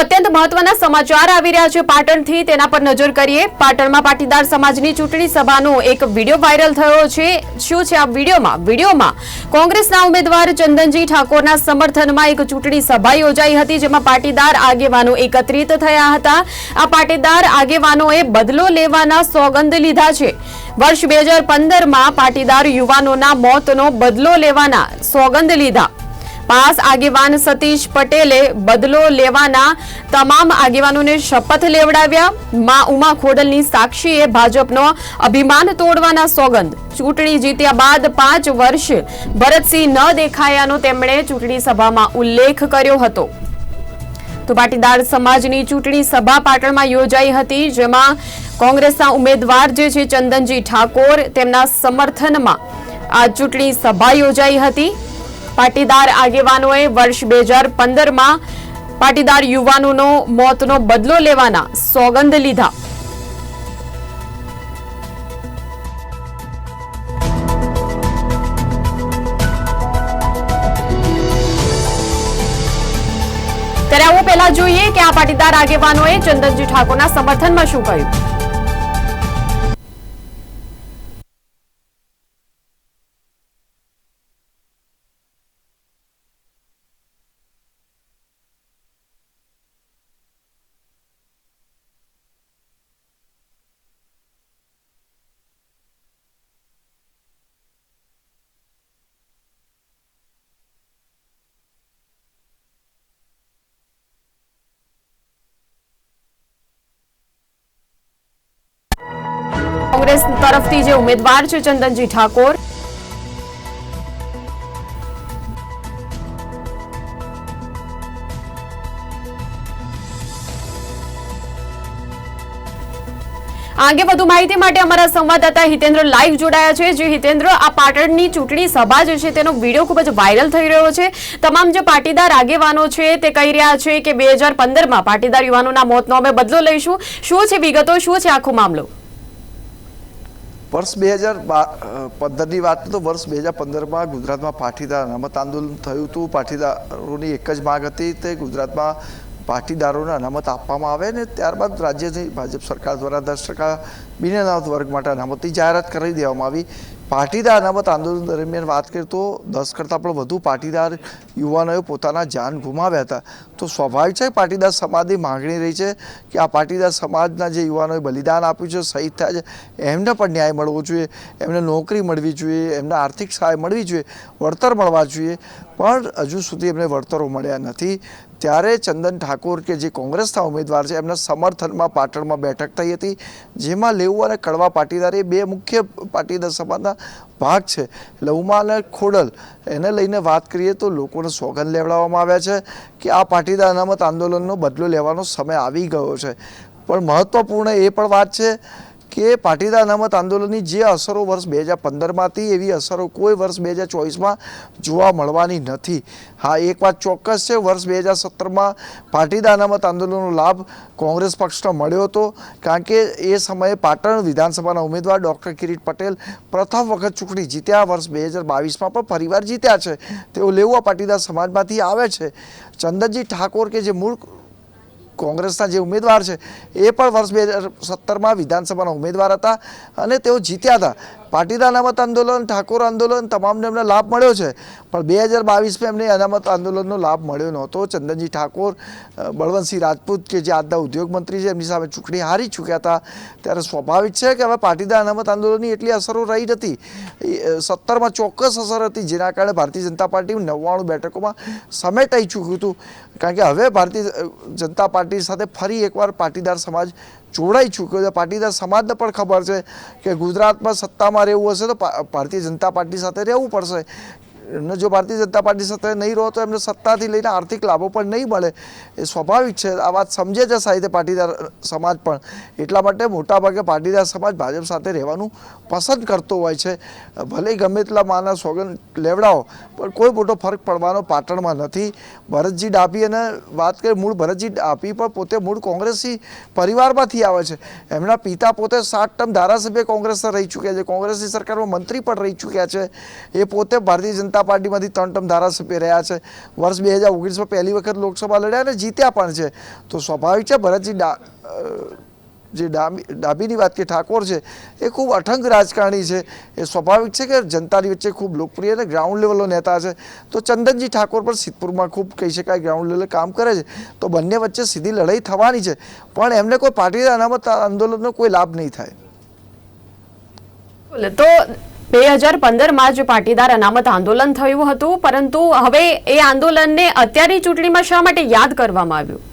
અત્યંત મહત્વના સમાચાર આવી રહ્યા છે પાટણથી. તેના પર નજર કરીએ. પાટણમાં પાટીદાર સમાજની ચૂંટણી સભાનો એક વીડિયો વાયરલ થયો છે. શું છે આ વિડીયોમાં? વિડીયોમાં કોંગ્રેસના ઉમેદવાર ચંદનજી ઠાકોરના સમર્થનમાં એક ચૂંટણી સભા યોજાઈ હતી, જેમાં પાટીદાર આગેવાનો એકત્રિત થયા હતા. આ પાટીદાર આગેવાનોએ બદલો લેવાના સોગંદ લીધા છે. વર્ષ બે હજાર પંદરમાં પાટીદાર યુવાનોના મોતનો બદલો લેવાના સોગંદ લીધા. પાસ આગેવાન સતીશ પટેલે બદલો લેવાના તમામ આગેવાનોને શપથ લેવડાવ્યા. માં ઉમા ખોડલની સાક્ષીએ ભાજપનો અભિમાન તોડવાના સોગંદ. ચૂંટણી જીત્યા બાદ પાંચ વર્ષ ભરતસિંહ ન દેખાયાનો તેમણે ચૂંટણી સભામાં ઉલ્લેખ કર્યો હતો. તો પાટીદાર સમાજની ચૂંટણી સભા પાટણમાં યોજાઈ હતી, જેમાં કોંગ્રેસના ઉમેદવાર જે છે ચંદનજી ઠાકોર તેમના સમર્થનમાં આ ચૂંટણી સભા યોજાઈ હતી. પાટીદાર આગેવાનોએ વર્ષ બે હજાર પંદરમાં પાટીદાર યુવાનોનો મોતનો બદલો લેવાના સોગંદ લીધા. ત્યારે આવું પહેલા જોઈએ કે આ પાટીદાર આગેવાનોએ ચંદનજી ઠાકોરના સમર્થનમાં શું કહ્યું. તરફથી જે ઉમેદવાર છે ચંદનજી ઠાકોર. આ વધુ માહિતી માટે અમારા સંવાદદાતા હિતેન્દ્ર લાઈવ જોડાયા છે. જે હિતેન્દ્ર, આ પાટણની ચૂંટણી સભા જે છે તેનો વીડિયો ખૂબ જ વાયરલ થઈ રહ્યો છે. તમામ જે પાટીદાર આગેવાનો છે તે કહી રહ્યા છે કે બે હજાર પંદરમાં પાટીદાર યુવાનોના મોતનો અમે બદલો લઈશું. શું છે વિગતો? શું છે આખો મામલો? વર્ષ બે હજાર પંદરની વાત તો વર્ષ બે હજાર પંદરમાં ગુજરાતમાં પાટીદાર અનામત આંદોલન થયું હતું. પાટીદારોની એક જ માગ હતી તે ગુજરાતમાં પાટીદારોને અનામત આપવામાં આવે ને ત્યારબાદ રાજ્યની ભાજપ સરકાર દ્વારા, દસ ટકા બિન અનામત વર્ગ માટે અનામતની જાહેરાત કરી દેવામાં આવી. પાટીદાર અનામત આંદોલન દરમિયાન વાત કરીએ તો દસ કરતાં પણ વધુ પાટીદાર યુવાનોએ પોતાના જાન ગુમાવ્યા હતા. તો સ્વાભાવિક છે પાટીદાર સમાજની માગણી રહી છે કે આ પાટીદાર સમાજના જે યુવાનોએ બલિદાન આપ્યું છે, શહીદ થયા છે, એમને પણ ન્યાય મળવો જોઈએ, એમને નોકરી મળવી જોઈએ, એમને આર્થિક સહાય મળવી જોઈએ, વળતર મળવા જોઈએ. પણ હજુ સુધી એમને વળતરો મળ્યા નથી. ત્યારે ચંદન ઠાકોર કે જે કોંગ્રેસના ઉમેદવાર છે, એમના સમર્થનમાં પાટણમાં બેઠક થઈ હતી, જેમાં લેવું અને કડવા પાટીદાર એ બે મુખ્ય પાટીદાર સમાજના ભાગ છે. લવમા અને ખોડલ, એને લઈને વાત કરીએ તો લોકોને સોગંદ લેવડાવવામાં આવ્યા છે કે આ પાટીદાર અનામત આંદોલનનો બદલો લેવાનો સમય આવી ગયો છે. પણ મહત્વપૂર્ણ એ પણ વાત છે કે પાટીદાર અનામત આંદોલનની જે અસરો વર્ષ બે હજાર પંદરમાં હતી એવી અસરો કોઈ વર્ષ બે હજાર ચોવીસમાં જોવા મળવાની નથી. હા, એક વાત ચોક્કસ છે, વર્ષ બે હજાર સત્તરમાં પાટીદાર અનામત આંદોલનનો લાભ કોંગ્રેસ પક્ષને મળ્યો હતો, કારણ કે એ સમયે પાટણ વિધાનસભાના ઉમેદવાર ડૉક્ટર કિરીટ પટેલ પ્રથમ વખત ચૂંટણી જીત્યા, વર્ષ બે હજાર બાવીસમાં પણ ફરીવાર જીત્યા છે. તેઓ લેવા પાટીદાર સમાજમાંથી આવે છે. ચંદનજી ઠાકોર કે જે મૂળ કોંગ્રેસના જે ઉમેદવાર છે, એ પણ વર્ષ બે હજાર સત્તરમાં વિધાનસભાના ઉમેદવાર હતા અને તેઓ જીત્યા હતા. પાટીદાર અનામત આંદોલન, ઠાકોર આંદોલન તમામને એમને લાભ મળ્યો છે. પણ બે હજાર બાવીસમાં એમને અનામત આંદોલનનો લાભ મળ્યો નહોતો. ચંદનજી ઠાકોર બળવંતસિંહ રાજપૂત કે જે આજના ઉદ્યોગ મંત્રી છે, એમની સામે ચૂંટણી હારી ચૂક્યા હતા. ત્યારે સ્વાભાવિક છે કે હવે પાટીદાર અનામત આંદોલનની એટલી અસરો રહી નથી. સત્તરમાં ચોક્કસ અસર હતી. જેના કારણે ભારતીય જનતા પાર્ટી નવ્વાણું બેઠકોમાં સમેટાઈ ચૂક્યું હતું. કારણ કે હવે ભારતીય જનતા પાર્ટી સાથે ફરી એકવાર પાટીદાર સમાજ જોડાઈ ચૂક્યો છે. પાટીદાર સમાજને પણ ખબર છે કે ગુજરાતમાં સત્તામાં રહેવું હશે તો ભારતીય જનતા પાર્ટી સાથે રહેવું પડશે. અને જો ભારતીય જનતા પાર્ટી સાથે નહીં રહો તો એમને સત્તાથી લઈને આર્થિક લાભો પણ નહીં મળે એ સ્વાભાવિક છે. આ વાત સમજે છે સાહિત્ય પાટીદાર સમાજ પણ. એટલા માટે મોટાભાગે પાટીદાર સમાજ ભાજપ સાથે રહેવાનું પસંદ કરતો હોય છે. ભલે ગમે તેટલા માના સોગન લેવડાવો, પણ કોઈ મોટો ફરક પડવાનો પાટણમાં નથી. ભરતજી ડાભી અને વાત કરીએ મૂળ ભરતજી ડાભી પણ પોતે મૂળ કોંગ્રેસી પરિવારમાંથી આવે છે. એમના પિતા પોતે સાત ટર્મ ધારાસભ્ય કોંગ્રેસના રહી ચૂક્યા છે. કોંગ્રેસની સરકારમાં મંત્રી પણ રહી ચૂક્યા છે. એ પોતે ભારતીય જનતા જનતા પાર્ટીમાંથી ત્રણ ટર્મ ધારાસભ્ય રહ્યા છે. વર્ષ બે હજાર ઓગણીસમાં પહેલી વખત લોકસભા લડ્યા અને જીત્યા પણ છે. તો સ્વાભાવિક છે ભરતજી ડા જે ડાબી ડાબીની વાત કે ઠાકોર છે, એ ખૂબ અઠંગ રાજકારણી છે. એ સ્વાભાવિક છે કે જનતાની વચ્ચે ખૂબ લોકપ્રિય અને ગ્રાઉન્ડ લેવલનો નેતા છે. તો ચંદનજી ઠાકોર પણ સિદ્ધપુરમાં ખૂબ કહી શકાય ગ્રાઉન્ડ લેવલે કામ કરે છે. તો બંને વચ્ચે સીધી લડાઈ થવાની છે. પણ એમને કોઈ પાટીદાર અનામત આંદોલનનો કોઈ લાભ નહીં થાય. તો બે હજાર પંદરમાં જ પાટીદાર અનામત આંદોલન થયું હતું, પરંતુ હવે એ આંદોલનને અત્યારની ચૂંટણીમાં શા માટે યાદ કરવામાં આવ્યું?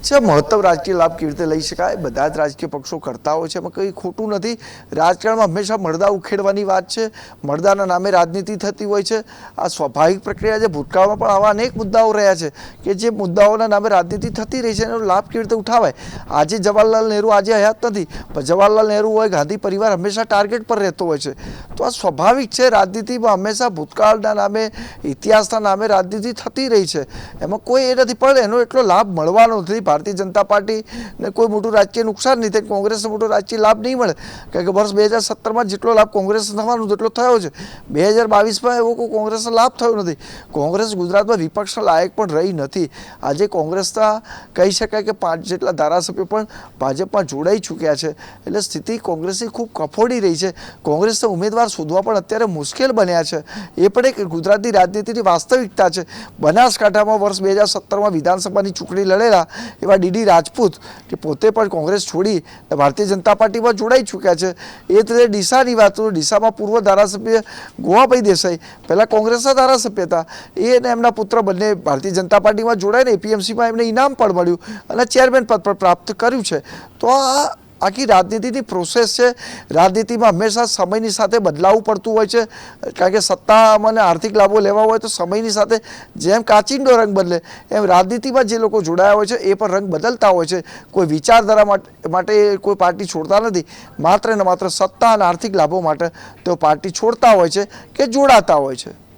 છે, મહત્તમ રાજકીય લાભ કેવી રીતે લઈ શકાય? બધા જ રાજકીય પક્ષો કરતા હોય છે, એમાં કંઈ ખોટું નથી. રાજકારણમાં હંમેશા મળદા ઉખેડવાની વાત છે. મળદાના નામે રાજનીતિ થતી હોય છે. આ સ્વાભાવિક પ્રક્રિયા છે. ભૂતકાળમાં પણ આવા અનેક મુદ્દાઓ રહ્યા છે કે જે મુદ્દાઓના નામે રાજનીતિ થતી રહી છે, એનો લાભ કેવી રીતે ઉઠાવાય? આજે જવાહરલાલ નહેરુ આજે હયાત નથી. પણ જવાહરલાલ નહેરુ હોય, ગાંધી પરિવાર હંમેશા ટાર્ગેટ પર રહેતો હોય છે. તો આ સ્વાભાવિક છે, રાજનીતિમાં હંમેશા ભૂતકાળના નામે, ઇતિહાસના નામે રાજનીતિ થતી રહી છે. એમાં કોઈ એ નથી. પણ એનો એટલો લાભ મળવાનો નથી. ભારતીય જનતા પાર્ટીને કોઈ મોટું રાજકીય નુકસાન નહીં થાય, કોંગ્રેસને મોટો રાજકીય લાભ નહીં મળે. કારણ કે વર્ષ બે હજાર સત્તરમાં જેટલો લાભ કોંગ્રેસ થવાનો તેટલો થયો છે. બે હજાર બાવીસમાં એવો કોઈ કોંગ્રેસનો લાભ થયો નથી. કોંગ્રેસ ગુજરાતમાં વિપક્ષના લાયક પણ રહી નથી. આજે કોંગ્રેસના કહી શકાય કે પાંચ જેટલા ધારાસભ્યો પણ ભાજપમાં જોડાઈ ચૂક્યા છે. એટલે સ્થિતિ કોંગ્રેસની ખૂબ કફોડી રહી છે. કોંગ્રેસના ઉમેદવાર શોધવા પણ અત્યારે મુશ્કેલ બન્યા છે. એ પણ એક ગુજરાતની રાજનીતિની વાસ્તવિકતા છે. બનાસકાંઠામાં વર્ષ બે હજાર સત્તરમાં વિધાનસભાની ચૂંટણી લડેલા એવા ડીડી રાજપૂત કે પોતે પણ કોંગ્રેસ છોડી ભારતીય જનતા પાર્ટીમાં જોડાઈ ચૂક્યા છે. એ રીતે ડીસાની વાત કરું, ડીસામાં પૂર્વ ધારાસભ્ય ગોવાભાઈ દેસાઈ, પહેલાં કોંગ્રેસના ધારાસભ્ય હતા. એ અને એમના પુત્ર બંને ભારતીય જનતા પાર્ટીમાં જોડાઈને એપીએમસીમાં એમને ઇનામ પણ મળ્યું અને ચેરમેન પદ પણ પ્રાપ્ત કર્યું છે. તો આ આખી રાજનીતિની પ્રોસેસ છે. રાજનીતિમાં હંમેશા સમયની સાથે બદલાવું પડતું હોય છે. કારણ કે સત્તા અને આર્થિક લાભો લેવા હોય તો સમયની સાથે જેમ કાચિંડો રંગ બદલે, એમ રાજનીતિમાં જે લોકો જોડાયા હોય છે, એ પણ રંગ બદલતા હોય છે. કોઈ વિચારધારા માટે કોઈ પાર્ટી છોડતા નથી. માત્ર ને માત્ર સત્તા અને આર્થિક લાભો માટે તેઓ પાર્ટી છોડતા હોય છે કે જોડાતા હોય છે.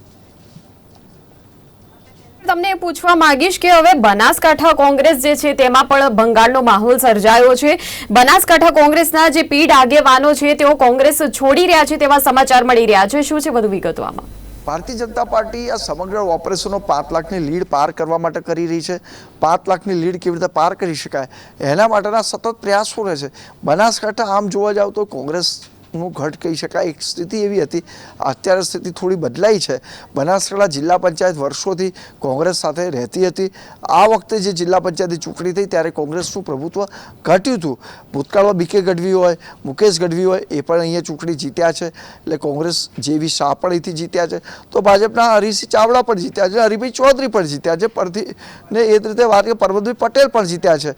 તમને પૂછવા માંગીશ કે હવે બનાસકાંઠા કોંગ્રેસ જે છે તેમાં પણ બંગાળનો માહોલ સર્જાયો છે. બનાસકાંઠા કોંગ્રેસના જે પીઢ આગેવાનો છે તેઓ કોંગ્રેસ છોડી રહ્યા છે તેવા સમાચાર મળી રહ્યા છે. શું છે વધુ વિગતો આમાં? ભારતીય જનતા પાર્ટી આ સમગ્ર ઓપરેશનો પાંચ લાખની લીડ પાર કરવા માટે કરી રહી છે. પાંચ લાખની લીડ કેવી રીતે પાર કરી શકાય? એના માટેના સતત પ્રયાસો રહે છે. બનાસકાંઠા આમ જોવા જાવ તો કોંગ્રેસ નું ઘટ કહી શકાય. એક સ્થિતિ એવી હતી, અત્યારે સ્થિતિ થોડી બદલાઈ છે. બનાસકાંઠા જિલ્લા પંચાયત વર્ષોથી કોંગ્રેસ સાથે રહેતી હતી. આ વખતે જે જિલ્લા પંચાયતની ચૂંટણી થઈ, ત્યારે કોંગ્રેસનું પ્રભુત્વ ઘટ્યું હતું. ભૂતકાળમાં બીકે ગઢવી હોય, મુકેશ ગઢવી હોય, એ પણ અહીંયા ચૂંટણી જીત્યા છે. એટલે કોંગ્રેસ જેવી શાહ પણ અહીંથી જીત્યા છે. તો ભાજપના હરીસિંહ ચાવડા પણ જીત્યા છે, હરિભાઈ ચૌધરી પણ જીત્યા છે. પરથી ને એ જ રીતે વાત કે પરબતભાઈ પટેલ પણ જીત્યા છે.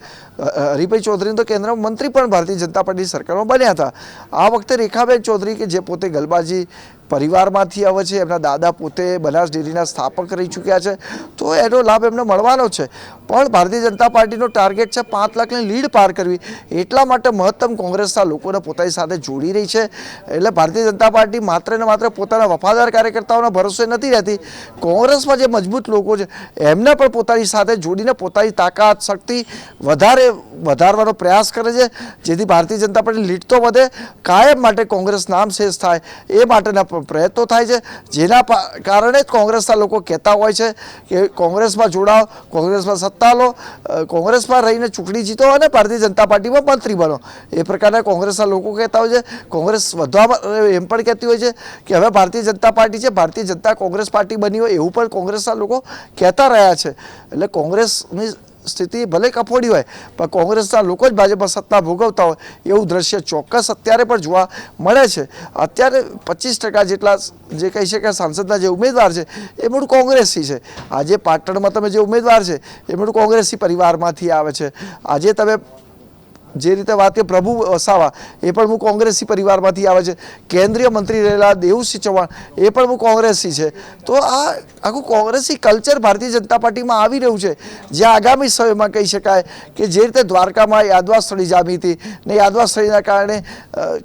હરિભાઈ ચૌધરી તો કેન્દ્રમાં મંત્રી પણ ભારતીય જનતા પાર્ટી સરકારમાં બન્યા હતા. આ વખતે રેખાબેન ચૌધરી કે જે પોતે ગલબાજી પરિવારમાંથી આવે છે, એમના દાદા પોતે બનાસ ડેરીના સ્થાપક રહી ચૂક્યા છે, તો એનો લાભ એમને મળવાનો છે. પણ ભારતીય જનતા પાર્ટીનો ટાર્ગેટ છે પાંચ લાખની લીડ પાર કરવી. એટલા માટે મહત્તમ કોંગ્રેસના લોકોને પોતાની સાથે જોડી રહી છે. એટલે ભારતીય જનતા પાર્ટી માત્ર ને માત્ર પોતાના વફાદાર કાર્યકર્તાઓના ભરોસે નથી રહેતી. કોંગ્રેસમાં જે મજબૂત લોકો છે, એમને પણ પોતાની સાથે જોડીને પોતાની તાકાત, શક્તિ વધારે વધારવાનો પ્રયાસ કરે છે. જેથી ભારતીય જનતા પાર્ટી લીડ તો વધે, કાયમ માટે કોંગ્રેસ નામ શેષ થાય એ માટેના પ્રયત્નો થાય છે. જેના કારણે જ કોંગ્રેસના લોકો કહેતા હોય છે કે કોંગ્રેસમાં જોડાઓ, કોંગ્રેસમાં સત્તા કોંગ્રેસમાં રહીને ચૂંટણી જીતો અને ભારતીય જનતા પાર્ટીમાં મંત્રી બનો. એ પ્રકારના કોંગ્રેસના લોકો કહેતા હોય છે. કોંગ્રેસ વધવામાં એમ પણ કહેતી હોય છે કે હવે ભારતીય જનતા પાર્ટી છે, ભારતીય જનતા કોંગ્રેસ પાર્ટી બની હોય એવું પણ કોંગ્રેસના લોકો કહેતા રહ્યા છે. એટલે કોંગ્રેસની સ્થિતિ ભલે કફોડી હોય, પણ કોંગ્રેસના લોકો જ ભાજપમાં સત્તા ભોગવતા હોય એવું દ્રશ્ય ચોક્કસ અત્યારે પણ જોવા મળે છે. અત્યારે પચીસ ટકા જેટલા જે કહી શકાય સાંસદના જે ઉમેદવાર છે, એ મૂળ કોંગ્રેસી છે. આજે પાટણમાં તમે જે ઉમેદવાર છે, એ મૂળ કોંગ્રેસી પરિવારમાંથી આવે છે. આજે તમે જે રીતે વાત કે પ્રભુ વસાવા, એ પણ હું કોંગ્રેસી પરિવારમાંથી આવે છે. કેન્દ્રીય મંત્રી રહેલા દેવસિંહ ચૌહાણ, એ પણ હું કોંગ્રેસી છે. તો આ આખું કોંગ્રેસી કલ્ચર ભારતીય જનતા પાર્ટીમાં આવી રહ્યું છે. જે આગામી સમયમાં કહી શકાય કે જે રીતે દ્વારકામાં યાદવા સ્થળી જામી હતી ને યાદવા સ્થળીના કારણે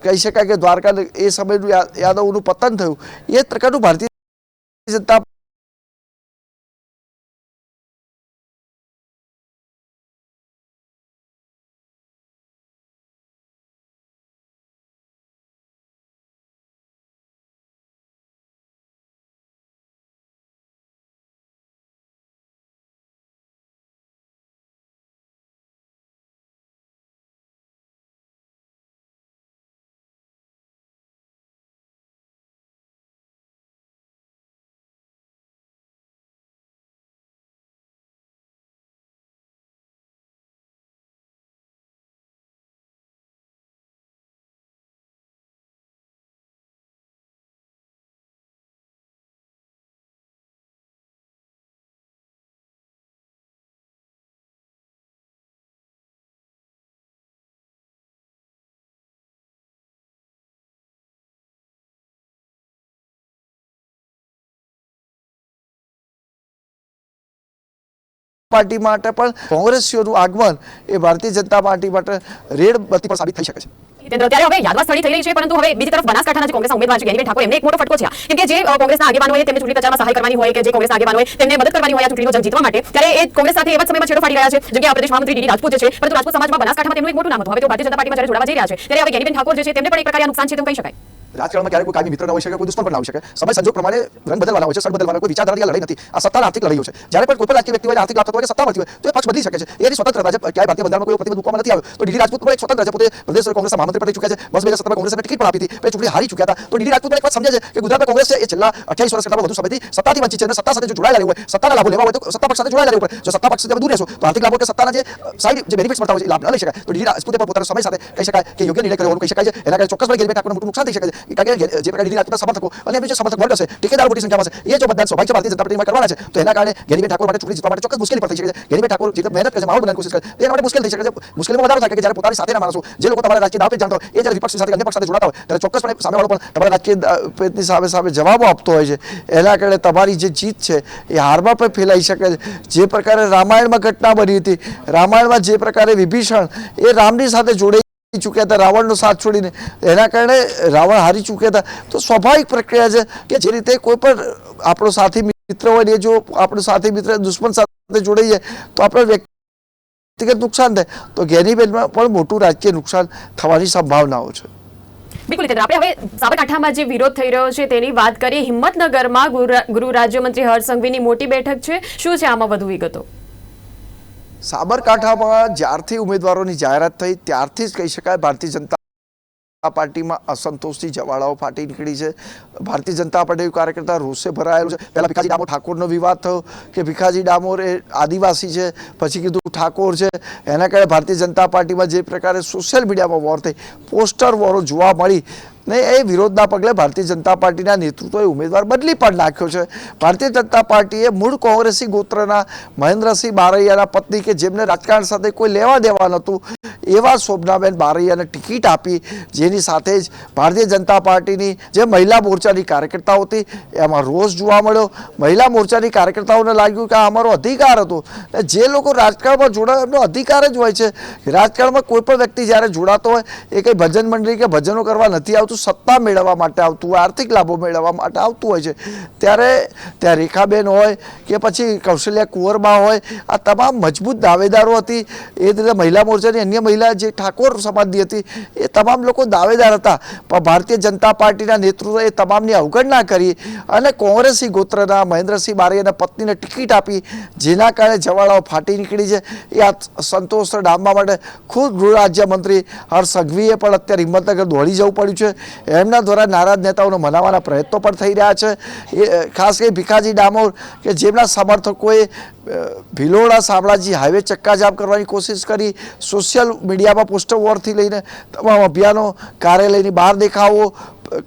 કહી શકાય કે દ્વારકા એ સમયનું યાદવોનું પતન થયું. એ પ્રકારનું ભારતીય જનતા પાર્ટી માટે પણ કોંગ્રેસીઓનું આગમન એ ભારતીય જનતા પાર્ટી માટે રેડ બત્તી પણ સાબિત થઈ શકે છે. પરંતુ હવે બીજી તરફ છે મોટો ફટકો છે. કે જે કોંગ્રેસના હોય તેમને ચૂંટણી પ્રચારમાં સહાય કરવાની હોય કે જે કોંગ્રેસના હોય તેમને મદદ કરવાની હોય આ માટે, ત્યારે એ છે, જેમ જોડાવા જઈ છે ઠાકોર છે, તેમને એક પ્રકારે નુકસાન છે તેમ કહી શકાય. રાજકારણમાં ક્યારેક કોઈ કાયમી મિત્ર ન હોઈ શકે, કોઈ દુશ્મન પણ ના હોઈ શકે. સમય સંજોગ પ્રમાણે રંગ બદલવાના હોય છે સર બદલવાના કોઈ વિચારધારાની આ લડાઈ નથી. આ સત્તાના આર્થિક લડાઈઓ છે. જ્યારે પણ કોઈ પણ રાજકીય વ્યક્તિ હોય, આર્થિક લાભ થતો હોય કે સત્તા મળતી હોય, તો એ પક્ષ બદલી શકે છે. એ એની સ્વતંત્રતા છે ક્યાંય ભારતીય બંધારણમાં કોઈ પ્રતિબંધ મૂકવામાં નથી આવ્યો. તો ડીડી રાજપૂત પણ એક સ્વતંત્ર છે. પોતે પ્રદેશ કોંગ્રેસના મહામંત્રી પણ રહી ચૂક્યા છે. વર્ષ બે હજાર સત્તરમાં કોંગ્રેસને ટિકિટ પણ આપી હતી. પછી ચૂંટણી હારી ચૂક્યા હતા. તો ડીડી રાજપૂત પણ એક વાત સમજે છે કે ગુજરાતમાં કોંગ્રેસ છે, એ છેલ્લા અઠ્યાવીસ વર્ષ કરતાં વધુ સમયથી સત્તાથી વંચિત છે અને સત્તા સાથે જો જોડાયેલા રહેવું હોય, સત્તાના લાભો લેવા હોય તો સત્તા પક્ષ સાથે જોડાયેલા રહેવું પડે. જો સત્તા પક્ષ સાથે દૂર રહેશો, તો આર્થિક લાભો કે સત્તાના જે સાઈડ જે બેનિફિટ્સ મળતા હોય છે, એ લાભ ન લઈ શકાય. તો ડીડી રાજપૂતે પણ પોતાના સમય સાથે કહી શકાય કે યોગ્ય નિર્ણય કર્યો હોવાનું કહી શકાય છે. એના કારણે ચોક્કસપણે ગેરવેટ ઠાકોરને મોટું નુકસાન થઈ શકે છે. સમર્થકો અને એ જો બધા સ્વાભાવિક કરવાના છે એના કારણે ગેનીબેન ઠાકોર માટે ચોક્કસ મુશ્કેલી પર થઈ શકે છે. ગેનીબેન ઠાકોર જે મહેનત કરે છે, માહોલ છે મુશ્કેલીમાં થાય કે જ્યારે પોતાની માણસો, જે લોકો પેટની સામે સામે જવાબો આપતો હોય છે. એના કારણે તમારી જે જીત છે, એ હારમાં પણ ફેલાઈ શકે છે. જે પ્રકારે રામાયણમાં ઘટના બની હતી, રામાયણમાં જે પ્રકારે વિભીષણ, એ રામની સાથે જોડાઈ ચૂક્યા હતા રાવણનો સાથ છોડીને. એના કારણે રાવણ હારી ચૂક્યા હતા. તો સ્વાભાવિક પ્રક્રિયા છે કે જે રીતે કોઈ પણ આપણો સાથી મિત્ર હોય જો આપણો સાથી મિત્ર દુશ્મન સાથે જોડાઈ જાય, તો આપણે વ્યક્તિગત નુકસાન થાય. તો ગેનીબેનમાં પણ મોટું રાજકીય નુકસાન થવાની સંભાવનાઓ છે. બિલકુલ આપણે હવે સાબરકાંઠામાં જે વિરોધ થઈ રહ્યો છે તેની વાત કરીએ. હિંમતનગરમાં ગૃહ રાજ્યમંત્રી હર્ષ સંઘવીની મોટી બેઠક છે. શું છે આમાં વધુ વિગતો? સાબરકાંઠામાં જ્યારથી ઉમેદવારોની જાહેરાત થઈ, ત્યારથી જ કહી શકાય ભારતીય જનતા પાર્ટીમાં અસંતોષની જવાળાઓ ફાટી નીકળી છે. ભારતીય જનતા પાર્ટી કાર્યકર્તા રોષે ભરાયેલું છે. પહેલાં ભીખાજી ડામોર ઠાકોરનો વિવાદ થયો કે ભીખાજી ડામોર એ આદિવાસી છે, પછી કીધું ઠાકોર છે. એના કારણે ભારતીય જનતા પાર્ટીમાં જે પ્રકારે સોશિયલ મીડિયામાં વોર થઈ પોસ્ટર વોરો જોવા મળી. ને એ વિરોધના પગલે ભારતીય જનતા પાર્ટીના નેતૃત્વએ ઉમેદવાર બદલી પણ નાખ્યો છે. ભારતીય જનતા પાર્ટીએ મૂળ કોંગ્રેસી ગોત્રના મહેન્દ્રસિંહ બારૈયાના પત્ની કે જેમને રાજકારણ સાથે કોઈ લેવા દેવા નહોતું એવા શોભનાબેન બારૈયાને ટિકિટ આપી, જેની સાથે જ ભારતીય જનતા પાર્ટીની જે મહિલા મોરચાની કાર્યકર્તાઓ હતી, એમાં રોષ જોવા મળ્યો. મહિલા મોરચાની કાર્યકર્તાઓને લાગ્યું કે આ અમારો અધિકાર હતો. જે લોકો રાજકારણમાં જોડાય, એમનો અધિકાર જ હોય છે. રાજકારણમાં કોઈ પણ વ્યક્તિ જ્યારે જોડાતો હોય, એ કંઈ ભજન મંડળી કે ભજનો કરવા નથી આવતું, સત્તા મેળવવા માટે આવતું હોય, આર્થિક લાભો મેળવવા માટે આવતું હોય છે. ત્યારે ત્યાં રેખાબેન હોય કે પછી કૌશલ્યા કુંવરબા હોય, આ તમામ મજબૂત દાવેદારો હતી. એ રીતે મહિલા મોરચાની અન્ય મહિલા જે ઠાકોર સમાજની હતી, એ તમામ લોકો દાવેદાર હતા. પણ ભારતીય જનતા પાર્ટીના નેતૃત્વ એ તમામની અવગણના કરી અને કોંગ્રેસી ગોત્રના મહેન્દ્રસિંહ બારીયાના પત્નીને ટિકિટ આપી, જેના કારણે જવાળાઓ ફાટી નીકળી છે. એ આ સંતોષ ડામવા માટે ખુદ ગૃહ રાજ્યમંત્રી હર્ષ સંઘવીએ પણ અત્યારે હિંમતનગર દોડી જવું પડ્યું છે. એમના દ્વારા નારાજ નેતાઓને મનાવવાના પ્રયત્નો પણ થઈ રહ્યા છે. એ, ખાસ કરી ભીખાજી ડામોર, કે જેમના સમર્થકોએ ભિલોડા શામળાજી હાઈવે ચક્કાજામ કરવાની કોશિશ કરી, સોશિયલ મીડિયામાં પોસ્ટર વોરથી લઈને તમામ અભિયાનો કાર્યાલયની બહાર દેખાવો,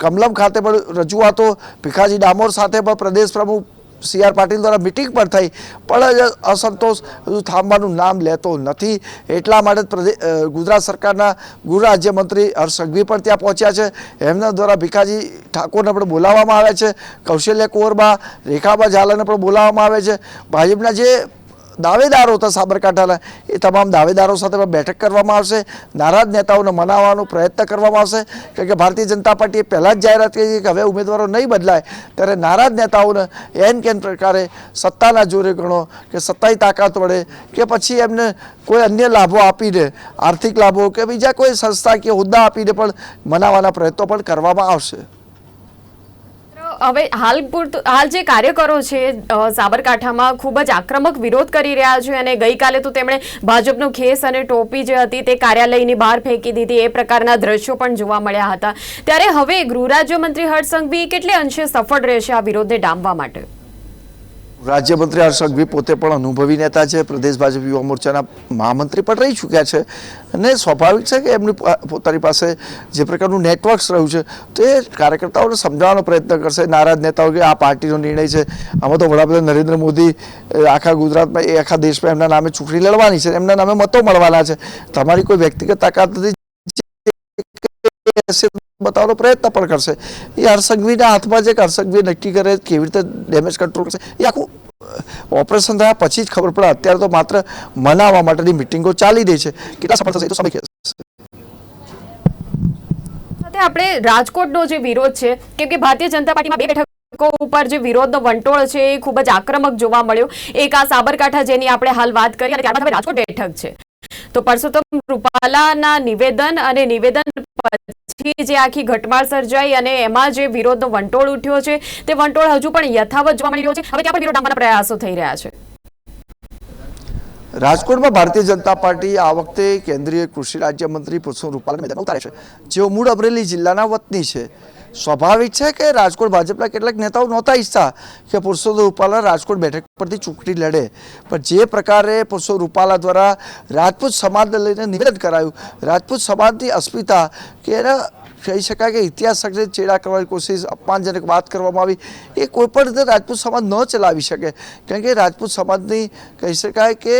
કમલમ ખાતે પણ રજૂઆતો, ભીખાજી ડામોર સાથે પણ પ્રદેશ પ્રમુખ સી આર પાટીલ દ્વારા મિટિંગ પણ થઈ. પણ અસંતોષ હજુ થાંભવાનું નામ લેતો નથી. એટલા માટે ગુજરાત સરકારના ગૃહ રાજ્યમંત્રી હર્ષ સંઘવી પણ ત્યાં પહોંચ્યા છે. એમના દ્વારા ભીખાજી ઠાકોરને પણ બોલાવવામાં આવ્યા છે. કૌશલ્ય કુંવરબા, રેખાબા ઝાલાને પણ બોલાવવામાં આવે છે. ભાજપના જે દાવેદારો હતા સાબરકાંઠાના, એ તમામ દાવેદારો સાથે પણ બેઠક કરવામાં આવશે. નારાજ નેતાઓને મનાવવાનો પ્રયત્ન કરવામાં આવશે. કારણ કે ભારતીય જનતા પાર્ટીએ પહેલાં જ જાહેરાત કરી કે હવે ઉમેદવારો નહીં બદલાય, ત્યારે નારાજ નેતાઓને એન કેન પ્રકારે સત્તાના જોરે ગણો કે સત્તાની તાકાત વડે કે પછી એમને કોઈ અન્ય લાભો આપીને, આર્થિક લાભો કે બીજા કોઈ સંસ્થા કે હોદ્દા આપીને પણ મનાવવાના પ્રયત્નો પણ કરવામાં આવશે. હવે હાલ પૂરતું હાલ જે કાર્યકરો છે સાબરકાંઠામાં ખૂબ જ આક્રમક વિરોધ કરી રહ્યા છે અને ગઈકાલે તો તેમણે ભાજપનો ખેસ અને ટોપી જે હતી તે કાર્યાલયની બહાર ફેંકી દીધી. એ પ્રકારના દ્રશ્યો પણ જોવા મળ્યા હતા. ત્યારે હવે ગૃહ રાજ્યમંત્રી હર્ષ સંઘવી કેટલે અંશે સફળ રહેશે આ વિરોધને ડામવા માટે? રાજ્યમંત્રી હર્ષ સંઘવી પોતે પણ અનુભવી નેતા છે. પ્રદેશ ભાજપ યુવા મોરચાના મહામંત્રી પણ રહી ચૂક્યા છે. અને સ્વાભાવિક છે કે એમની પોતાની પાસે જે પ્રકારનું નેટવર્ક્સ રહ્યું છે, તો એ કાર્યકર્તાઓને સમજાવવાનો પ્રયત્ન કરશે. નારાજ નેતાઓ કે આ પાર્ટીનો નિર્ણય છે. આમાં તો વડાપ્રધાન નરેન્દ્ર મોદી આખા ગુજરાતમાં, એ આખા દેશમાં એમના નામે ચૂંટણી લડવાની છે. એમના નામે મતો મળવાના છે. તમારી કોઈ વ્યક્તિગત તાકાત નથી. બતાવવાનો પ્રયત્ન પણ કરશે એ હર્ષ હાથમાં છે કે નક્કી કરે કેવી રીતે ડેમેજ કંટ્રોલ કરશે એ આખું ઓપરેશન થયા પછી જ ખબર પડે અત્યારે તો માત્ર મનાવવા માટેની મિટિંગો ચાલી રહી છે કેટલા સફળ થશે એ તો સમય સાથે આપણે રાજકોટનો જે વિરોધ છે, કેમ કે ભારતીય જનતા પાર્ટીમાં બે બેઠકો ઉપર જે વિરોધનો વંટોળ છે એ ખૂબ જ આક્રમક જોવા મળ્યો. એક આ સાબરકાંઠા જેની આપણે હાલ વાત કરી અને ત્યારબાદ રાજકોટ બેઠક છે. તો પરસોત્તમ રૂપાલાના નિવેદન અને નિવેદન પછી જે આખી ઘટમાળ સર્જાઈ અને એમાં જે વિરોધનો વંટોળ ઉઠ્યો છે, તે વંટોળ હજુ પણ યથાવત જોવા મળી રહ્યો છે. હવે ત્યાં પણ વિરોધ ડામવાના પ્રયાસો થઈ રહ્યા છે. રાજકોટમાં ભારતીય જનતા પાર્ટી આ વખતે કેન્દ્રીય કૃષિ રાજ્યમંત્રી પુરુષોત્તમ રૂપાલાને મેદાન ઉતારે છે. જેઓ મૂળ અમરેલી જિલ્લાના વતની છે. સ્વાભાવિક છે કે રાજકોટ ભાજપના કેટલાક નેતાઓ નહોતા ઈચ્છતા કે પુરુષોત્તમ રૂપાલા રાજકોટ બેઠક પરથી ચૂંટણી લડે. પણ જે પ્રકારે પુરુષોત્તમ રૂપાલા દ્વારા રાજપૂત સમાજને લઈને નિવેદન કરાયું, રાજપૂત સમાજની અસ્મિતા કે એના કહી શકાય કે ઇતિહાસ સાથે ચેડા કરવાની કોશિશ, અપમાનજનક વાત કરવામાં આવી, એ કોઈપણ રીતે રાજપૂત સમાજ ન ચલાવી શકે. કારણ કે રાજપૂત સમાજની કહી શકાય કે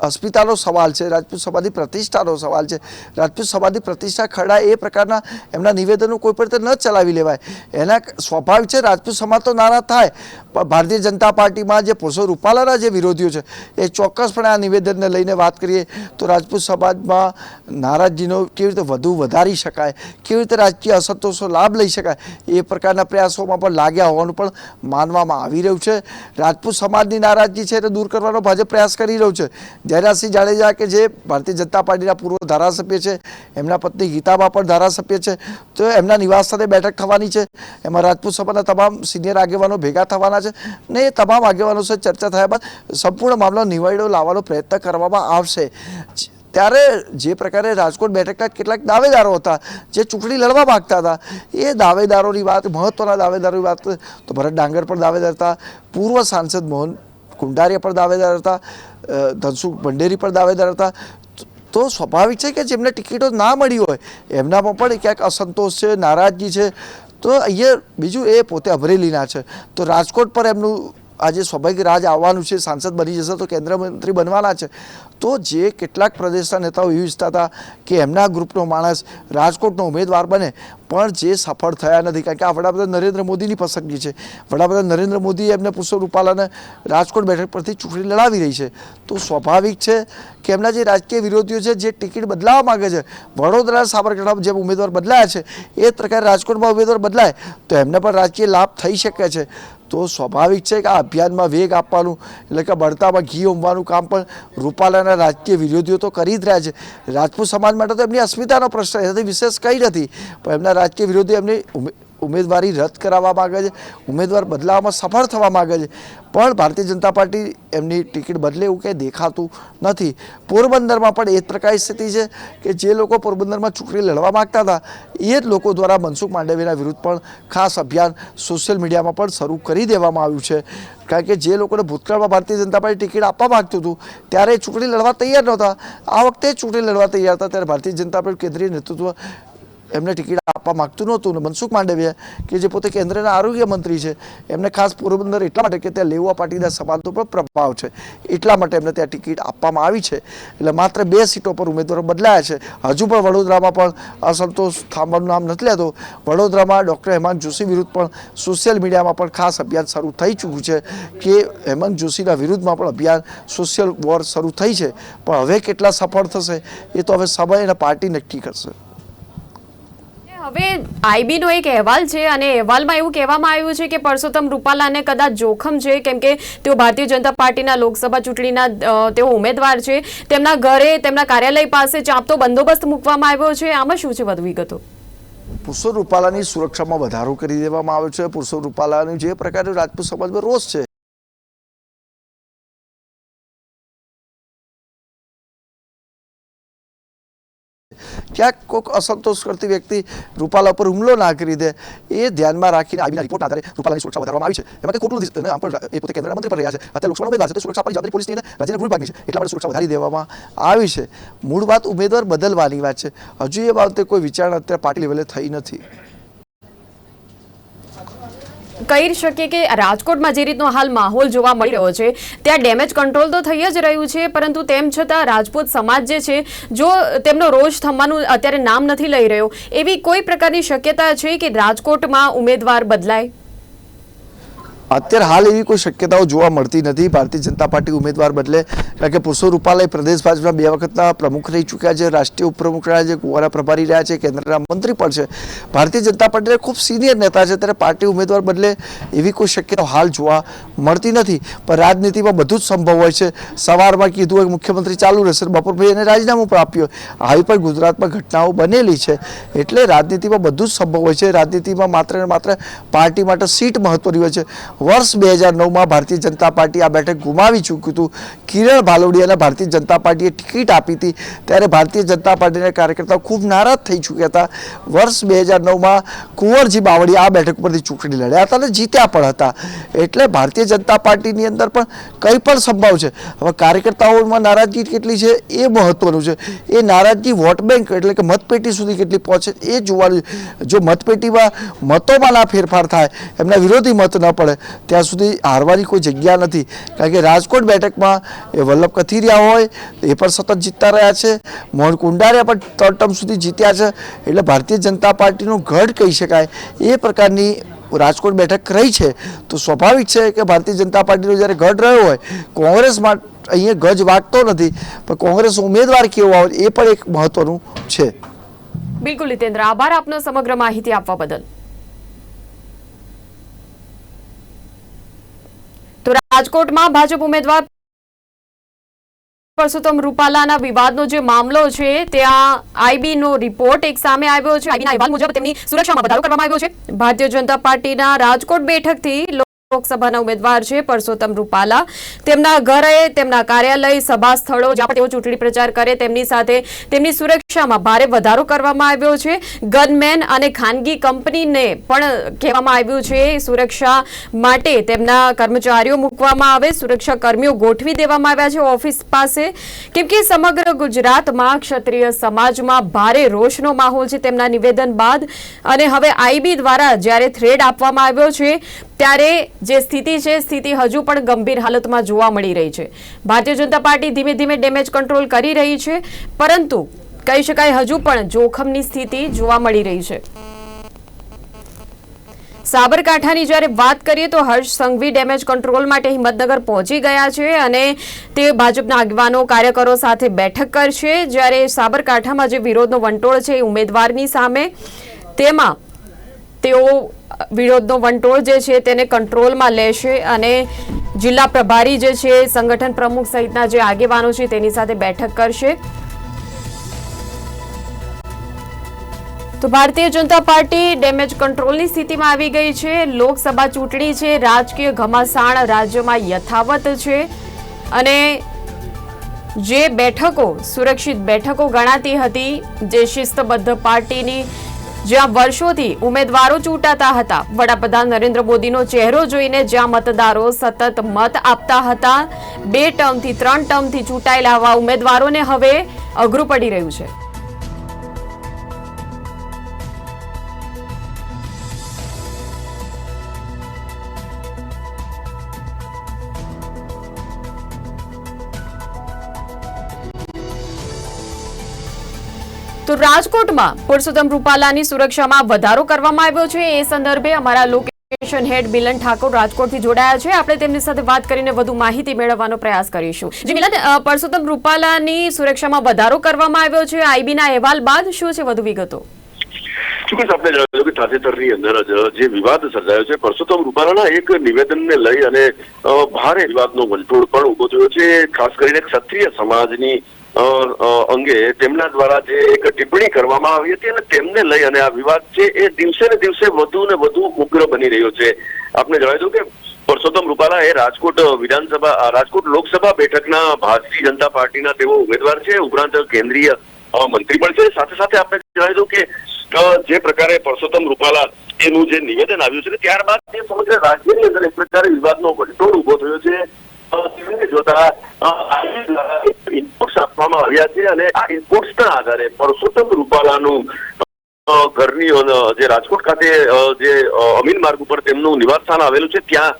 અસ્મિતાનો સવાલ છે, રાજપૂત સમાજની પ્રતિષ્ઠાનો સવાલ છે. રાજપૂત સમાજની પ્રતિષ્ઠા ખડા એ પ્રકારના એમના નિવેદનો કોઈ પણ રીતે ન ચલાવી લેવાય. એના સ્વાભાવિક છે, રાજપૂત સમાજ તો નારાજ થાય. પણ ભારતીય જનતા પાર્ટીમાં જે પુરુષો રૂપાલાના જે વિરોધીઓ છે, એ ચોક્કસપણે આ નિવેદનને લઈને વાત કરીએ તો રાજપૂત સમાજમાં નારાજગીનો કેવી રીતે વધુ વધારી શકાય, કેવી રીતે રાજકીય અસંતોષનો લાભ લઈ શકાય, એ પ્રકારના પ્રયાસોમાં પણ લાગ્યા હોવાનું પણ માનવામાં આવી રહ્યું છે. રાજપૂત સમાજની નારાજગી છે, એને દૂર કરવાનો ભાજપ પ્રયાસ કરી રહ્યો છે. જયરાજસિંહ જાડેજા કે જે ભારતીય જનતા પાર્ટીના પૂર્વ ધારાસભ્ય છે, એમના પત્ની ગીતાબા પણ ધારાસભ્ય છે, તો એમના નિવાસ સાથે બેઠક થવાની છે. એમાં રાજપૂત સભાના તમામ સિનિયર આગેવાનો ભેગા થવાના છે ને એ તમામ આગેવાનો સાથે ચર્ચા થયા બાદ સંપૂર્ણ મામલો નિવાડો લાવવાનો પ્રયત્ન કરવામાં આવશે. ત્યારે જે પ્રકારે રાજકોટ બેઠકના કેટલાક દાવેદારો હતા, જે ચૂંટણી લડવા માગતા હતા, એ દાવેદારોની વાત મહત્ત્વના દાવેદારોની વાત, તો ભરત ડાંગર પણ દાવેદાર હતા, પૂર્વ સાંસદ મોહન કુંડારિયા પણ દાવેદાર હતા ધનસુખ ભંડેરી પણ દાવેદાર હતા. તો સ્વાભાવિક છે કે જેમને ટિકિટો ના મળી હોય, એમનામાં પણ ક્યાંક અસંતોષ છે, નારાજગી છે. તો અહીંયા બીજું એ પોતે અમરેલીના છે. તો રાજકોટ પર એમનું આજે સ્વાભાવિક રાજ આવવાનું છે, સાંસદ બની જશે તો કેન્દ્ર મંત્રી બનવાના છે. તો જે કેટલાક પ્રદેશના નેતાઓ એવી ઈચ્છતા હતા કે એમના ગ્રુપનો માણસ રાજકોટનો ઉમેદવાર બને, પણ જે સફળ થયા નથી. કારણ કે આ વડાપ્રધાન નરેન્દ્ર મોદીની પસંદગી છે. વડાપ્રધાન નરેન્દ્ર મોદી એમને પુષ્પ રૂપાલાને રાજકોટ બેઠક પરથી ચૂંટણી લડાવી રહી છે. તો સ્વાભાવિક છે કે એમના જે રાજકીય વિરોધીઓ છે, જે ટિકિટ બદલાવવા માગે છે, વડોદરા સાબરકાંઠા જેમ ઉમેદવાર બદલાયા છે, એ પ્રકારે રાજકોટમાં ઉમેદવાર બદલાય, તો એમને પણ રાજકીય લાભ થઈ શકે છે. તો સ્વાભાવિક છે કે આ અભિયાનમાં વેગ આપવાનું, એટલે કે બળતામાં ઘી ઉમવાનું કામ પણ રૂપાલાના રાજકીય વિરોધીઓ તો કરી જ રહ્યા છે. રાજપૂત સમાજ માટે તો એમની અસ્મિતાનો પ્રશ્ન એનાથી વિશેષ કંઈ નથી. પણ એમના રાજકીય વિરોધીઓ એમની ઉમેદવારી રદ કરાવવા માગે છે, ઉમેદવાર બદલાવવામાં સફળ થવા માગે છે. પણ ભારતીય જનતા પાર્ટી એમની ટિકિટ બદલે એવું કંઈ દેખાતું નથી. પોરબંદરમાં પણ એ જ પ્રકારની સ્થિતિ છે કે જે લોકો પોરબંદરમાં ચૂંટણી લડવા માગતા હતા, એ જ લોકો દ્વારા મનસુખ માંડવીના વિરુદ્ધ પણ ખાસ અભિયાન સોશિયલ મીડિયામાં પણ શરૂ કરી દેવામાં આવ્યું છે. કારણ કે જે લોકોને ભૂતકાળમાં ભારતીય જનતા પાર્ટી ટિકિટ આપવા માગતું હતું, ત્યારે ચૂંટણી લડવા તૈયાર નહોતા. આ વખતે ચૂંટણી લડવા તૈયાર હતા, ત્યારે ભારતીય જનતા પાર્ટી કેન્દ્રીય નેતૃત્વ એમને ટિકિટ આપવા માગતું નહોતું ને મનસુખ માંડવિયા કે જે પોતે કેન્દ્રના આરોગ્ય મંત્રી છે, એમને ખાસ પોરબંદર એટલા માટે કે ત્યાં લેવા પાટીદાર સમાજનો પણ પ્રભાવ છે. એટલા માટે એમને ત્યાં ટિકિટ આપવામાં આવી છે. એટલે માત્ર બે સીટો પર ઉમેદવારો બદલાયા છે. હજુ પણ વડોદરામાં પણ અસંતોષ થાંભવાનું નામ નથી લેતો. વડોદરામાં ડૉક્ટર હેમંત જોશી વિરુદ્ધ પણ સોશિયલ મીડિયામાં પણ ખાસ અભિયાન શરૂ થઈ ચૂક્યું છે કે હેમંત જોશીના વિરુદ્ધમાં પણ અભિયાન સોશિયલ વોર શરૂ થઈ છે. પણ હવે કેટલા સફળ થશે એ તો હવે સમય અને પાર્ટી નક્કી કરશે. હવે આઈબીનો એક અહેવાલ છે અને અહેવાલમાં એવું કહેવામાં આવ્યું છે કે પરસોત્તમ રૂપાલાને કદાચ જોખમ છે, કેમ કે તેઓ ભારતીય જનતા પાર્ટીના લોકસભા ચૂંટણીના તેઓ ઉમેદવાર છે. તેમના ઘરે તેમના કાર્યાલય પાસે ચાંપતો બંદોબસ્ત મૂકવામાં આવ્યો છે. આમાં શું છે વધુ વિગતો? પુરુષો રૂપાલાની સુરક્ષામાં વધારો કરી દેવામાં આવ્યો છે. પુરુષો રૂપાલાનું જે પ્રકારનું રાજપૂત સમાજમાં રોષ છે ક્યાંક કોઈક અસંતોષ કરતી વ્યક્તિ રૂપાલા ઉપર હુમલો ના કરી દે, એ ધ્યાનમાં રાખીને આવીના રિપોર્ટ આધારે રૂપાલાની સુરક્ષા વધારવામાં આવી છે. એમાં કંઈ ખોટું નથી. આમ પણ, એ પોતે કેન્દ્રના મંત્રી પણ રહ્યા છે. અત્યારે લોકસભા ઉમેદવાર છે સુરક્ષા આપણી જવાબદારી પોલીસની રાજ્યના ગૃહ વિભાગની છે. એટલા માટે સુરક્ષા વધારી દેવામાં આવી છે. મૂળ વાત ઉમેદવાર બદલવાની વાત છે. હજુ એ બાબતે કોઈ વિચારણા અત્યારે પાર્ટી લેવલે થઈ નથી. કહી શકીએ કે રાજકોટમાં જે રીતનો હાલ માહોલ જોવા મળી રહ્યો છે, ત્યાં ડેમેજ કંટ્રોલ તો થઈ જ રહ્યું છે, પરંતુ તેમ છતાં રાજપૂત સમાજ જે છે, જો તેમનો રોષ થમવાનું અત્યારે નામ નથી લઈ રહ્યો, એવી કોઈ પ્રકારની શક્યતા છે કે રાજકોટમાં ઉમેદવાર બદલાય? અત્યારે હાલ એવી કોઈ શક્યતાઓ જોવા મળતી નથી. ભારતીય જનતા પાર્ટી ઉમેદવાર બદલે, કારણ કે પુરુષો રૂપાલય પ્રદેશ ભાજપના બે વખતના પ્રમુખ રહી ચૂક્યા છે, રાષ્ટ્રીય ઉપપ્રમુખ રહ્યા છે, કુંવરા પ્રભારી રહ્યા છે, કેન્દ્રના મંત્રી પણ છે. ભારતીય જનતા પાર્ટીના ખૂબ સિનિયર નેતા છે, ત્યારે પાર્ટી ઉમેદવાર બદલે એવી કોઈ શક્યતા હાલ જોવા મળતી નથી. પણ રાજનીતિમાં બધું જ સંભવ હોય છે. સવારમાં કીધું હોય મુખ્યમંત્રી ચાલુ રહેશે બપોર પછી એને રાજીનામું પણ આપ્યું આવી પણ ગુજરાતમાં ઘટનાઓ બનેલી છે. એટલે રાજનીતિમાં બધું જ સંભવ હોય છે. રાજનીતિમાં માત્ર ને માત્ર પાર્ટી માટે સીટ મહત્વની હોય છે. વર્ષ બે હજાર નવમાં ભારતીય જનતા પાર્ટી આ બેઠક ગુમાવી ચૂક્યું હતું. કિરણ ભાલોડિયાને ભારતીય જનતા પાર્ટીએ ટિકિટ આપી હતી. ત્યારે ભારતીય જનતા પાર્ટીના કાર્યકર્તાઓ ખૂબ નારાજ થઈ ચૂક્યા હતા. વર્ષ બે હજાર નવમાં કુંવરજી બાવળિયા આ બેઠક પરથી ચૂંટણી લડ્યા હતા અને જીત્યા પણ હતા. એટલે ભારતીય જનતા પાર્ટીની અંદર પણ કંઈ પણ સંભવ છે. હવે કાર્યકર્તાઓમાં નારાજગી કેટલી છે એ મહત્વનું છે. એ નારાજગી વોટ બેંક એટલે કે મતપેટી સુધી કેટલી પહોંચે એ જોવાનું જો મતપેટીમાં મતોમાં ના ફેરફાર થાય, એમના વિરોધી મત ન પડે ત્યાં સુધી હારવાની કોઈ જગ્યા નથી. કારણ કે રાજકોટ બેઠકમાં એ વલ્લભ કથિરિયા હોય, એ પણ સતત જીતતા રહ્યા છે. મોહન કુંડારિયા પણ ત્રણ ટર્મ સુધી જીત્યા છે. એટલે ભારતીય જનતા પાર્ટીનું ગઢ કહી શકાય, એ પ્રકારની રાજકોટ બેઠક રહી છે. તો સ્વાભાવિક છે કે ભારતીય જનતા પાર્ટીનો જ્યારે ગઢ રહ્યો હોય કોંગ્રેસમાં અહીંયા ગજ વાગતો નથી, પણ કોંગ્રેસ ઉમેદવાર કેવો આવે એ પણ એક મહત્વનું છે. બિલકુલ હિતેન્દ્ર આભાર આપનો સમગ્ર માહિતી આપવા બદલ. તો રાજકોટમાં ભાજપ ઉમેદવાર પરસોત્તમ રૂપાલાના વિવાદનો જે મામલો છે ત્યાં આઈબી નો રિપોર્ટ એક સામે આવ્યો છે. આઈબીના અહેવાલ મુજબ તેમની સુરક્ષામાં વધારો કરવામાં આવ્યો છે. ભારતીય જનતા પાર્ટીના રાજકોટ બેઠકથી લોકસભાના ઉમેદવાર છે પરસોત્તમ રૂપાલા. તેમના ઘરે તેમના કાર્યાલય સભા સ્થળો જ્યાં તેઓ ચૂંટણી પ્રચાર કરે, તેમની સાથે તેમની સુરક્ષામાં ભારે વધારો કરવામાં આવ્યો છે. ગનમેન અને ખાનગી કંપનીને પણ કહેવામાં આવ્યું છે, સુરક્ષા માટે તેમના કર્મચારીઓ મૂકવામાં આવે, સુરક્ષા કર્મીઓ ગોઠવી દેવામાં આવ્યા છે ઓફિસ પાસે. કેમ કે સમગ્ર ગુજરાતમાં ક્ષત્રિય સમાજમાં ભારે રોષનો માહોલ છે તેમના નિવેદન બાદ. અને હવે આઈબી દ્વારા જ્યારે થ્રેડ આપવામાં આવ્યો છે ત્યારે જે સ્થિતિ છે, સ્થિતિ હજુ પણ ગંભીર હાલતમાં જોવા મળી રહી છે. ભારતીય જનતા પાર્ટી ધીમે ધીમે ડેમેજ કંટ્રોલ કરી રહી છે, પરંતુ કહી શકાય હજુ પણ જોખમની સ્થિતિ જોવા મળી રહી છે. સાબરકાંઠાની જ્યારે વાત કરીએ તો હર્ષ સંઘવી ડેમેજ કંટ્રોલ માટે હિંમતનગર પહોંચી ગયા છે અને તે ભાજપના આગેવાનો, કાર્યકરો સાથે બેઠક કરશે. જ્યારે સાબરકાંઠામાં જે વિરોધનો વંટોળ છે એ ઉમેદવારની સામે, તેમાં તેઓ વિરોધનો વંટોળ જે છે તેને કંટ્રોલમાં લેશે અને જિલ્લા પ્રભારી જે છે, સંગઠન પ્રમુખ સહિતના જે આગેવાનો છે તેની સાથે બેઠક કરશે. તો ભારતીય જનતા પાર્ટી ડેમેજ કંટ્રોલની સ્થિતિમાં આવી ગઈ છે. લોકસભા ચૂંટણી છે, રાજકીય ઘમાસાણ રાજ્યમાં યથાવત છે અને જે બેઠકો, સુરક્ષિત બેઠકો ગણાતી હતી, જે શિસ્તબદ્ધ પાર્ટીની જ્યાં વર્ષોથી ઉમેદવારો ચૂંટાતા હતા. વડાપ્રધાન નરેન્દ્ર મોદીનો ચહેરો જોઈને જ્યાં મતદારો સતત મત આપતા હતા, બે ટર્મથી ત્રણ ટર્મથી ચૂંટાયેલા આવા ઉમેદવારોને હવે અઘરું પડી રહ્યું છે. તો રાજકોટમાં પુરુષોત્તમ રૂપાલાની સુરક્ષામાં વધારો કરવામાં આવ્યો છે. એ સંદર્ભે અમારા લોકેશન હેડ મિલન ઠાકોર રાજકોટથી જોડાયા છે. આપણે તેમની સાથે વાત કરીને વધુ માહિતી મેળવવાનો પ્રયાસ કરીશું. મિલન અ, પુરુષોત્તમ રૂપાલાની સુરક્ષામાં વધારો કરવામાં આવ્યો છે. આઈબીના અહેવાલ બાદ શું છે વધુ વિગતો? આપણે જણાવ્યું કે તાજેતરની અંદર જ વિવાદ સર્જાયો છે પરસોત્તમ રૂપાલાના એક નિવેદનને લઈ અને ભારે વિવાદનો વંટોળ પણ ઊભો થયો છે. ખાસ કરીને ક્ષત્રિય સમાજની અંગે તેમના દ્વારા જે એક ટિપ્પણી કરવામાં આવી હતી અને તેમને લઈ અને આ વિવાદ છે એ દિવસે ને દિવસે વધુ ને વધુ ઉગ્ર બની રહ્યો છે. આપને જણાવી દઉં કે પરસોત્તમ રૂપાલા એ રાજકોટ વિધાનસભા રાજકોટ લોકસભા બેઠકના ભારતીય જનતા પાર્ટીના તેઓ ઉમેદવાર છે, ઉપરાંત કેન્દ્રીય મંત્રી પણ છે. સાથે સાથે આપણે જણાવી દઉં કે જે પ્રકારે પરસોત્તમ રૂપાલા એનું જે નિવેદન આવ્યું છે ત્યારબાદ તે સમગ્ર રાજ્યની અંદર એક પ્રકારે વિવાદનો વંટોળ ઊભો થયો છે. જોતા ઇનપુટ્સ આપવામાં આવ્યા છે અને આ ઇનપુટ્સના આધારે પરસોત્તમ રૂપાલાનું ઘરની જે રાજકોટ ખાતે જે અમીન માર્ગ ઉપર તેમનું નિવાસસ્થાન આવેલું છે ત્યાં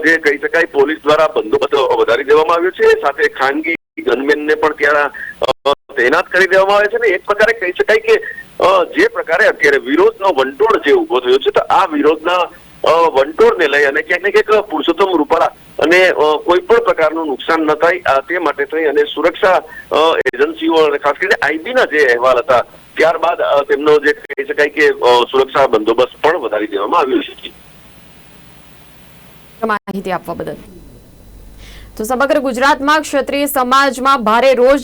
જે કહી શકાય પોલીસ દ્વારા બંદોબસ્ત વધારી દેવામાં આવ્યો છે સાથે ખાનગી ગનમેનને પણ ત્યાં તૈનાત કરી દેવામાં આવે છે ને એક પ્રકારે કહી શકાય કે જે પ્રકારે અત્યારે વિરોધનો વંટોળ જે ઊભો થયો છે તો આ વિરોધના વંટોળને લઈ અને ક્યાંક ને ક્યાંક પુરુષોત્તમ રૂપાલા અને કોઈ પણ પ્રકારનું નુકસાન ન થાય તે માટે થઈ અને સુરક્ષા એજન્સીઓ ખાસ કરીને આઈબીના જે અહેવાલ હતા, ત્યારબાદ તેમનો જે કહી શકાય કે સુરક્ષા બંદોબસ્ત પણ વધારી દેવામાં આવ્યો છે. માહિતી આપવા બદલ. તો સમગ્ર ગુજરાતમાં ક્ષત્રિય સમાજમાં ભારે રોષ